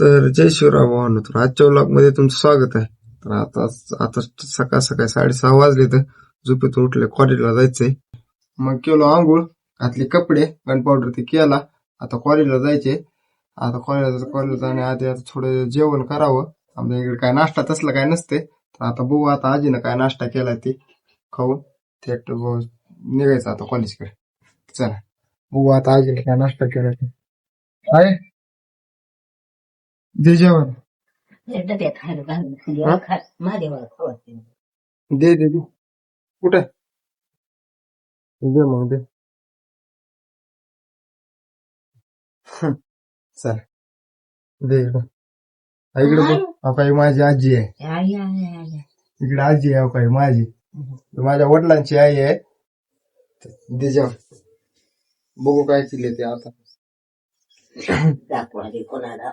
तर जय शिवराय भावांनो तर आजच्या ब्लॉगमध्ये तुमचं स्वागत आहे. तर आता आता सकाळ सकाळी साडेसहा वाजले तर झोपेतून उठले कॉलेजला जायचंय. मग केलो आंघोळ घातले कपडे गन पावडर ते केला. आता कॉलेजला जायचे आता कॉलेजला कॉलेजला जाण्याआधी आता थोडं जेवण करावं. आमच्या इकडे काय नाश्ता तसला काय नसते तर आता बघू आता आजीनं काय नाश्ता केलाय ते खाऊन. थेट निघायचं आता कॉलेजकडे चला बघू आता आजीनं काय नाश्ता केला ते. आहे? दे जेवण डब्यात खायला घालून देवा खा महादेवाला खावायचं दे दे दे. कुठे? दे मग दे. हं, चल. दे इकडं. हा, इकडे बघ. हा काही माझी आजी आहे. आई आई आई इकडे आजी आहे हा काही माझी. ही माझ्या वडिलांची आई आहे. दे जेवण बघू काय केले ते आता. दाखवा दे कोणाला.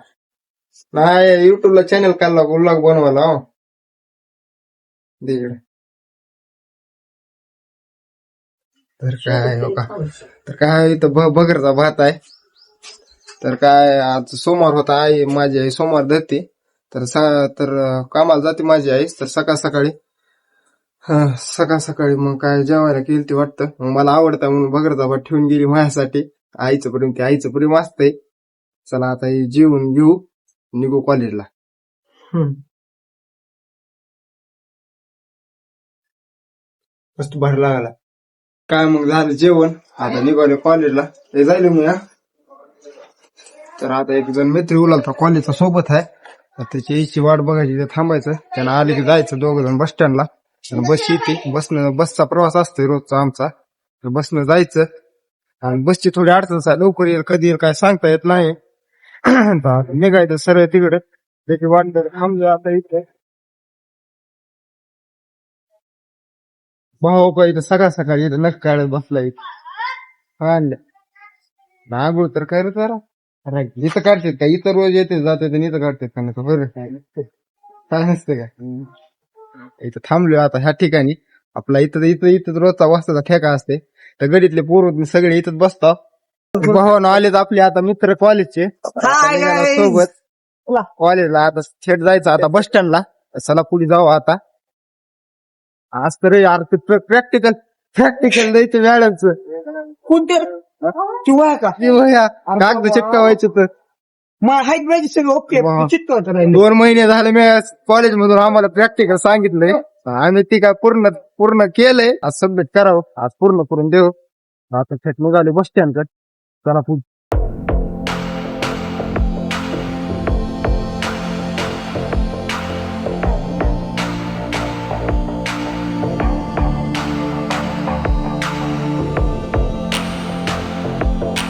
नाही युट्यूबला चॅनल काढला ब्लॉग बनवायला हो. दे इकडे तर काय हो का? तर काय इथं बगरचा भात आहे. तर काय आज सोमवार होता आई माझी आई सोमवार धरते. तर सा- तर कामाला जाते माझी आई तर सकाळ सकाळी. सकाळ सकाळी मग काय जेवायला केली ते वाटतं. मग मला आवडतं म्हणून बगरचा भात ठेवून गेली माझ्यासाठी. आईचं प्रेम ते आईचं प्रेम असतंय. चला आता हे जेवून घेऊ. निघू कॉलेजला. मस्त भारी लागला. काय मग झालं जेवण? आता निघाले कॉलेजला. हे जायले मी हा? तर आता एक जण मित्र उलालता कॉलेजचा सोबत आहे. तर त्याची यायची वाट बघायची ते थांबायचं. त्यानं आले की जायचं दोघ जण बस स्टँडला आणि बस येते. बसनं बसचा प्रवास असतोय रोजचा आमचा. तर बसनं जायचं. आणि बसची थोडी अडचण आहे लवकर येईल कधी येईल काय सांगता येत नाही. निघायचं सरळ तिकडे. त्याची वाट बघत थांबलो आता इथे. भाऊ का इथं सकाळ सकाळ इथं नख काढत बसला इथं. आणलं नागुळ तर काय रे जरा? अरे इथं काढतात का? इथं रोज येते जाते आणि इथं काढतात का नका बरं काय नसते का? इथं थांबलोय आता ह्या ठिकाणी. आपला इथं इथं इथं रोजचा वाजताचा ठेका असते. तर गडीतले पोर सगळे इथंच बसतात. भावानं आलेत आपले आता मित्र कॉलेजचे सोबत कॉलेजला आता थेट जायचं आता बस स्टँडला चला पुढे जाऊ आता. आज तर यार प्रॅक्टिकल प्रॅक्टिकल द्यायचं मॅडमचं कोणते? तू आहे का? कागद चिटकावायचं तर. मग हाईट पाहिजे सगळं ओके. दोन महिने झाले मी कॉलेज मधून आम्हाला प्रॅक्टिकल सांगितलंय. आम्ही ती काय पूर्ण पूर्ण केलंय. आज सबमिट करावं. आज पूर्ण करून देऊ. आता थेट निघाले बस स्टँडकडे. चला पुढे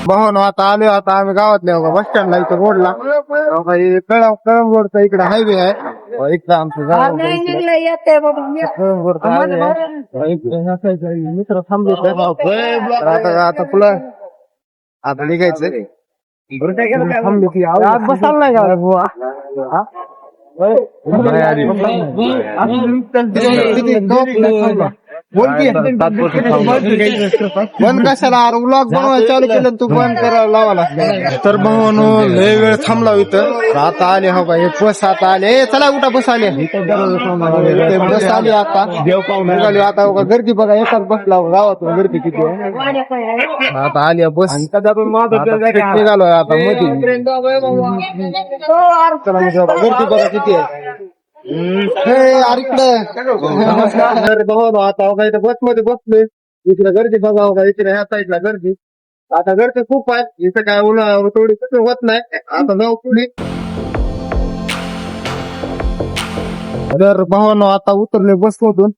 भाऊ आता आलो आता आम्ही गावातले बस स्टँडला इथं रोडला कळम कळम रोडचा इकडे हायवे आहे. अहो, इकडं आमचं गाव ला मित्र थांबले तर आता आता तुला आता निघायचं आज बसायला नाही का बुवा हा? किती- किती. बंद कशाला? अरे व्लॉग बनवायला चालू केलं तू बंद करायला लावाला तर भावानो लय वेळ थांबला इथं. आता आले हो का एक बस आता आले. ए, चला कुठं बस आले. बस आली आता. निघाली आता हो गर्दी बघा एकाच बस लावा गावातून गर्दी किती आहे. आता आली बस. निघालोय आता मध्ये. गर्दी बघा किती आहे. मध्ये बसलोय. इकडे गर्दी बघा हो का इकडे ह्या साईडला गर्दी. आता गर्दी खूप आहे. इथं काय उन्हा थोडी कसं होत नाही. आता जाऊ पुढे. तर भावानो आता उतरले बस मधून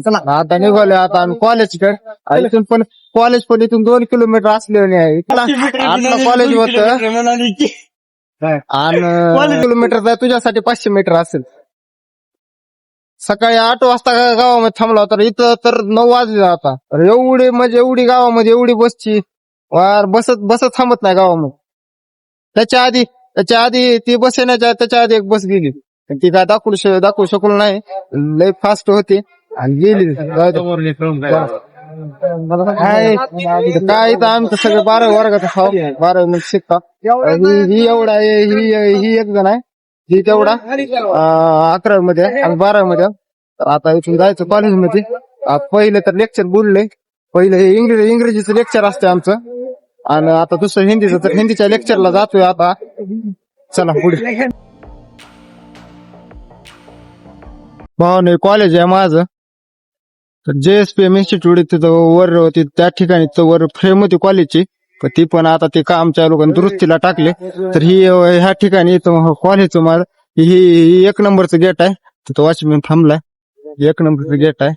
चला. आता निघाले आता आम्ही कॉलेजकडे इथून पण कॉलेज पण इथून दोन किलोमीटर असले आहे. आता कॉलेज होत. आणि किलोमीटर जाय तुझ्यासाठी पाचशे मीटर असेल. सकाळी आठ वाजता गावामध्ये थांबला होता. इथं तर नऊ वाजले आता. एवढी म्हणजे एवढी गावामध्ये एवढी बसची. वार बसत बसत थांबत नाही गावामध्ये. त्याच्या आधी त्याच्या आधी ती बस येण्याच्या त्याच्या आधी एक बस गेली. ती काय दाखवू शक दाखवू शकलो नाही. लय फास्ट होती. आणि गेली. काय? काय आमचं सगळं बारा वर्गाचा बारा शिकता. ही एवढा आहे ही एक जण आहे. ही तेवढा अकरा मध्ये आणि बारा मध्ये. तर आता इथून जायचं कॉलेजमध्ये. पहिले तर लेक्चर बोलले. पहिले हे इंग्रजी इंग्रजीचं लेक्चर असते आमचं. आणि आता दुसरं हिंदीचं तर हिंदीच्या लेक्चरला जातोय आता. चला पुढे. भावाने कॉलेज आहे माझं. तर जे एस पी एम इन्स्टिट्यूट तिथं वर होती त्या ठिकाणी वर फ्रेम होती कॉलेजची पण ती पण आता ते काम आमच्या लोकांनी दुरुस्तीला टाकले. तर ही ह्या ठिकाणी कॉलेजचं माझं ही ही एक नंबरचं गेट आहे. तिथं वॉचमॅन थांबलाय. एक नंबरचं गेट आहे.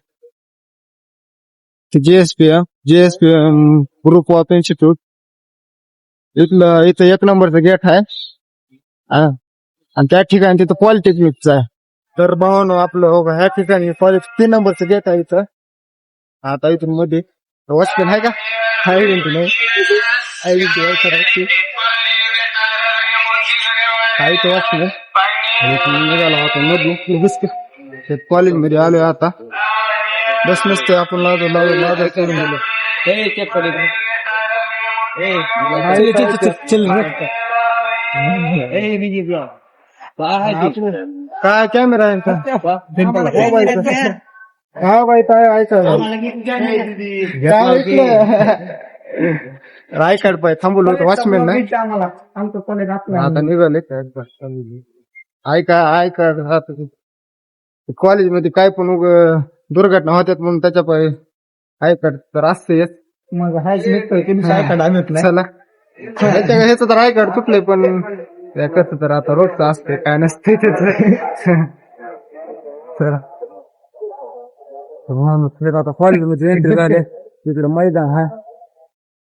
ते JSP JSP group of institute इथलं इथं एक नंबरचं गेट आहे. हा. आणि त्या ठिकाणी तिथं पॉलिटेक्निकचं आहे. तर भावानो आपलं हो ह्या ठिकाणी कॉलेज तीन नंबरचं गेट आहे इथं. आता इथून मध्ये. वॉचमॅन आहे का? आहे म्हणतो नाही आहे म्हणतो, आहे करायची. आहे इथं वॉचमॅन निघाला होता मधून बस कॉलेजमध्ये आलोय आता। बस नसते आपण लावतो लावतो लावतो करून दिलं काय कॅमेरा आहे का मोबाईलचा हा। बाई काय ऐका काय ऐकलं आय कार्ड पाय थांबवलं होतं वॉचमॅन नाही. आमचं कॉलेज आता निघाले ऐका ऐका कॉलेजमध्ये काय पण उग दुर्घटना होत्यात म्हणून त्याच्या पाय कार्ड तर असतेच मग हायच निघतोय तुम्ही काय काढा आणत नाही. चला. ह्याचं तर कार्ड चुकलंय पण कसं तर आता रोजचं असते काय नसते त्याच. चला. आता कॉलेजमध्ये एंट्री झाले. तिकडं मैदान तर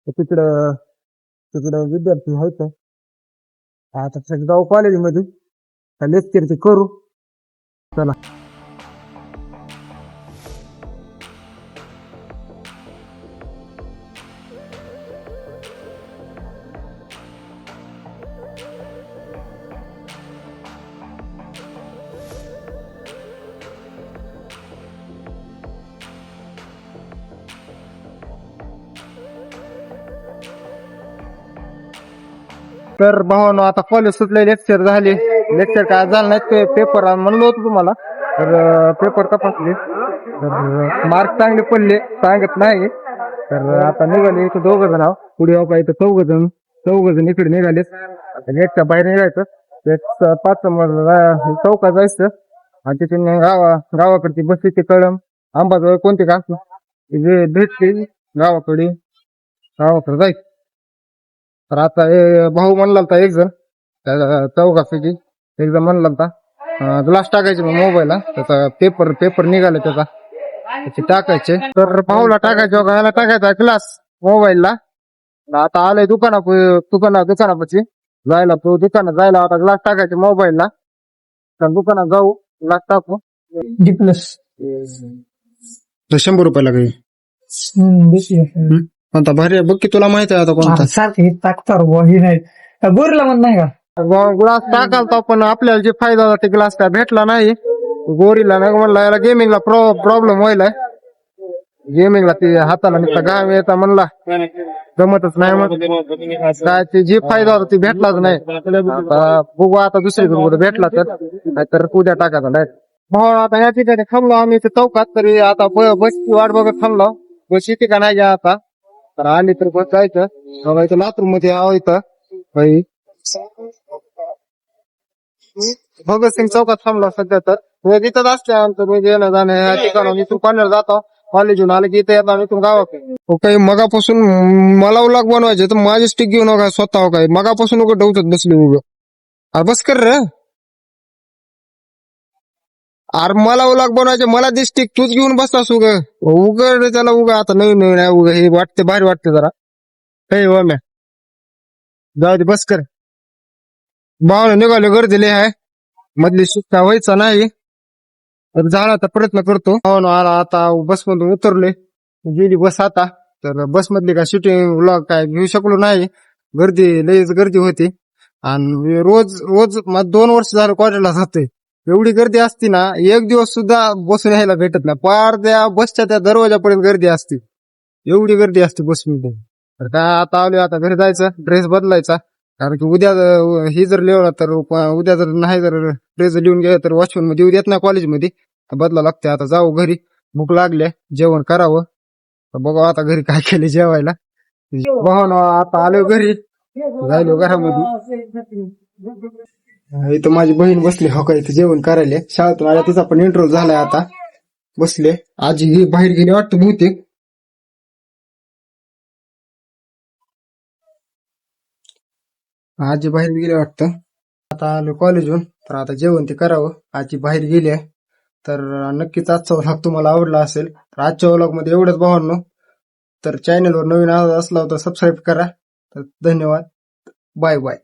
तिकडं तिकडं विद्यार्थी होत आता सगळं जाऊ कॉलेजमध्ये लेक्चर ते करू. चला. तर भावानो आता कॉलेज सुटले लेक्चर झाले. लेक्चर काय झालं नाही ते पेपर म्हणलो होतो तुम्हाला. तर पेपर तपासले तर मार्क चांगले पडले सांगत नाही. तर आता निघाले इथं दोघ जण आहो. पुढे आहो इथं चौघ जण. चौघ जण इकडे निघाले आता नेटच्या बाहेर निघायचं. पाच नंबर चौका जायचं. आणि तिथून गावा गावाकडची बस येते कळम अंबाजवळ कोणते का? असलं भेटते गावाकडे. गावाकडे जायचं. तर आता हे भाऊ म्हणला होता एक जण त्या चौघासाठी एक जण म्हणला होता. ग्लास टाकायचे मग मोबाईलला त्याचा पेपर पेपर निघाला त्याचा. त्याचे टाकायचे. तर भाऊला टाकायचे याला टाकायचा ग्लास मोबाईलला आता आलंय दुकाना दुकाना दुकानापाशी. जायला तो दुकानात जायला आता ग्लास टाकायचे मोबाईलला तर दुकानात जाऊ. ग्लास टाकू. डी प्लस शंभर रुपयाला काही. कोणता भारी बघ की तुला माहिती आहे आता कोणता. सारखे हे टाकतात बुवा, हे नाही. गोरीला म्हण नाही का? ग्लास टाकालता पण आपल्याला जे फायदा झाला ते ग्लास काय भेटला नाही. गोरीला नाही म्हणला याला गेमिंगला प्रॉब्लेम व्हायलाय गेमिंगला ते हाताला नुसता घाम येता म्हणला. जमतच नाही मग. काय ते जे फायदा होता ते भेटलाच नाही. आता बघू आता दुसरीकडे कुठे भेटला तर. नाहीतर उद्या टाकायचा नाही भाऊ आता या ठिकाणी थांबलो आम्ही इथे चौकात तरी आता बसची वाट बघत थांबलो. बस येते का नाही घ्या आता? तर आली तर बस जायचं. बाबा इथं लातूरमध्ये यावं इथं. बाई. भगतसिंग चौकात थांबला सध्या तर. म्हणजे इथंच असते आमचं म्हणजे येणं जाणं ह्या ठिकाणी. इथून कॉर्नर जातो. कॉलेजहून आले की इथं येतात इथून गावाकडे. हो, काही मगापासून मला उलाग बनवायचे तर माझी स्टिक घेऊन काय स्वतः हो काय मगापासून उगं डवचत बसली उभं अरे बस कर रे. अरे मला उलाग बनवायचे मला ती तूच घेऊन बसतास उग. उघड त्याला उग आता नवीन नवीन आहे उग. हे वाटते भारी वाटते जरा. हे हो जाऊ दे बस कर. भावने निघाले गर्दी लय आहे मधली सुट्टा व्हायचा नाही. तर झाला तर प्रयत्न करतो. हो, भावना आला आता बस मधून उतरले गेली बस आता. तर बस मधली काय शूटिंग व्लॉग काय घेऊ शकलो नाही. गर्दी लयच गर्दी होती. आणि रोज रोज दोन वर्ष झालं कॉलेजला जाते एवढी गर्दी असती ना एक दिवस सुद्धा बसून यायला भेटत नाही. पार त्या बसच्या त्या दरवाजापर्यंत गर्दी असते. एवढी गर्दी असते बसमध्ये तर काय आता आलोय आता घरी जायचं ड्रेस बदलायचा. कारण की उद्या हे ही जर लिहिला तर उद्या जर नाही जर ड्रेस लिहून गेला तर वॉशरूममध्ये उद्या येत नाही कॉलेजमध्ये बदला लागते आता जाऊ घरी. भूक लागल्या जेवण करावं. बघा बघू आता घरी काय केले जेवायला. भाऊ आता आलो घरी. जायलो घरामध्ये. इथं माझी बहीण बसली हो का इथं जेवण करायला. शाळेतून आल्या तिचा पण इंटरव्ह्यू झालाय आता. बसले. आजी ही बाहेर गेली वाटतं बहुतेक. आजी बाहेर गेली वाटतं. आता आलो कॉलेजहून तर आता जेवण ते करावं. आजी बाहेर गेली आहे. तर नक्कीच आजचा व्लॉग तुम्हाला आवडला असेल तर आजच्या व्लॉगमध्ये एवढंच भावांनो. तर चॅनलवर नवीन आवाज असला तर सबस्क्राईब करा. तर धन्यवाद. Bye bye.